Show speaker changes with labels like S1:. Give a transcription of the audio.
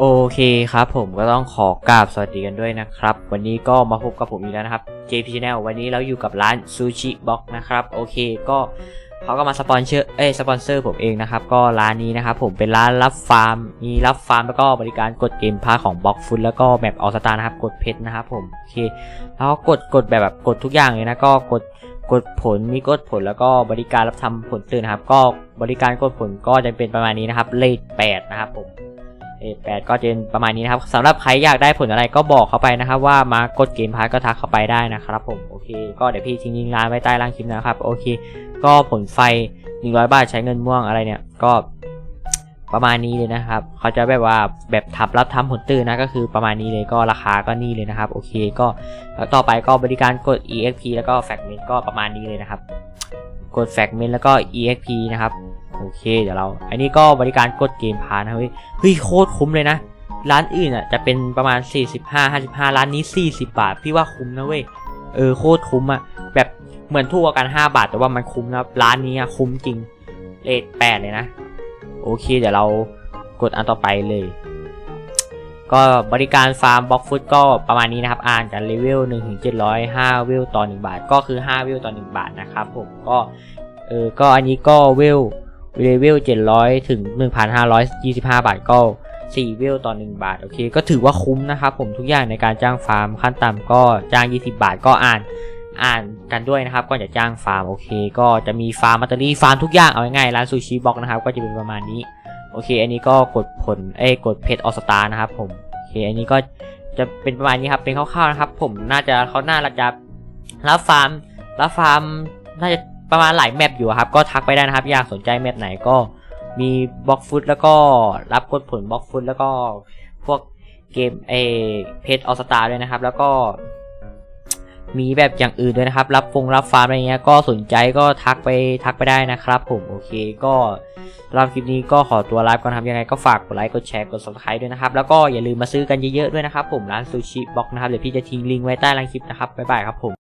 S1: โอเคครับผมก็ต้องขอกราบสวัสดีกันด้วยนะครับ วันนี้ก็มาพบกับผมอีกแล้วนะครับ JP Channel วันนี้เราอยู่กับร้านซูชิบ็อกนะครับโอเคก็เขาก็มาสปอนเซอร์เอ้สปอนเซอร์ผมเองนะครับ ก็ร้านนี้นะครับผมเป็นร้านรับฟาร์ม มีรับฟาร์มแล้วก็บริการกดเกมพาของบ็อกฟุตแล้วก็แมปออสตานะครับ กดเพชรนะครับผมโอเคแล้วก็กดกดแบบแบบกดทุกอย่างเลยนะก็กดกดผลมีกดผลแล้วก็บริการรับทำผลตื่นนะครับ ก็บริการกดผลก็จะเป็นประมาณนี้นะครับเลทแปดนะครับผม เอแปดก็จะเป็นประมาณนี้นะครับสำหรับใครอยากได้ผลอะไรก็บอกเข้าไปนะครับ ว่ามากดเกมพาร์ทก็ทักเข้าไปได้นะครับผมโอเคก็เดี๋ยวพี่ทิ้งลิงก์ร้านไว้ใต้ล่างคลิปนะครับโอเค ก็ผลไฟ 100 บาทใช้เงินม่วงอะไรเนี่ยก็ประมาณนี้เลยนะครับ เขาจะแบบว่าแบบทับรับทำผลตื่นนะก็คือประมาณนี้เลยก็ราคาก็นี่เลยนะครับ โอเคก็ต่อไปก็บริการกด exp แล้วก็ fragment ก็ประมาณนี้เลยนะครับ กด fragment แล้วก็ exp นะครับ โอเค เดี๋ยวเรา อันนี้ก็บริการกดเกมพาร์ทนะเฮ้ยเฮ้ยโคตรคุ้มเลยนะ ร้านอื่นอะจะเป็นประมาณ 45 55 ร้านนี้ 40 บาท พี่ว่าคุ้มนะเว้ย เออโคตรคุ้มอะ แบบเหมือนทั่วกัน 5 บาท แต่ว่ามันคุ้มนะร้านนี้อะคุ้มจริง เลท8เลยนะ โอเค เดี๋ยวเรากดอันต่อไปเลย ก็บริการฟาร์มบล็อกฟุตก็ประมาณนี้นะครับ อ่านกันเลเวล1ถึง700 5เวลต่อ 1 บาท ก็คือ 5 เวลต่อ 1 บาทนะครับผม ก็เออ ก็อันนี้ก็เวล เลเวล700 ถึง 1,525 บาทก็4เวลต่อ 1 บาท โอเค ก็ถือว่าคุ้มนะครับผมทุกอย่างในการจ้างฟาร์มขั้นต่ำก็จ้าง 20 บาทก็อ่านอ่านกันด้วยนะครับก่อนจะจ้างฟาร์มโอเค ก็จะมีฟาร์มมัตเตอรี่ฟาร์มทุกอย่างเอาง่ายๆร้านซูชิบ็อกนะครับก็จะเป็นประมาณนี้โอเค อันนี้ก็กดผลเอ้กดเพจออสตานะครับผมโอเคอันนี้ก็จะเป็นประมาณนี้ครับเป็นคร่าวๆนะครับ ผมน่าจะเขาน่าจะรับฟาร์มรับฟาร์มน่าจะ ประมาณหลายแมปอยู่ครับก็ทักไปได้นะครับ อยากสนใจแมปไหนก็มีบล็อกฟุตแล้วก็รับกดผลบล็อกฟุตแล้วก็พวกเกมเอเพจออสตาด้วยนะครับ แล้วก็มีแบบอย่างอื่นด้วยนะครับ รับฟงรับฟาร์มอะไรเงี้ยก็สนใจก็ทักไปทักไปได้นะครับ ผมโอเคก็สำหรับคลิปนี้ก็ขอตัวลาไปก่อนครับยังไงก็ฝากกดไลค์กดแชร์กด subscribe ด้วยนะครับ แล้วก็อย่าลืมมาซื้อกันเยอะๆด้วยนะครับ ผมร้านซูชิบ็อกนะครับเดี๋ยวพี่จะทิ้งลิงก์ไว้ใต้ล่างคลิปนะครับบ๊ายบายครับผม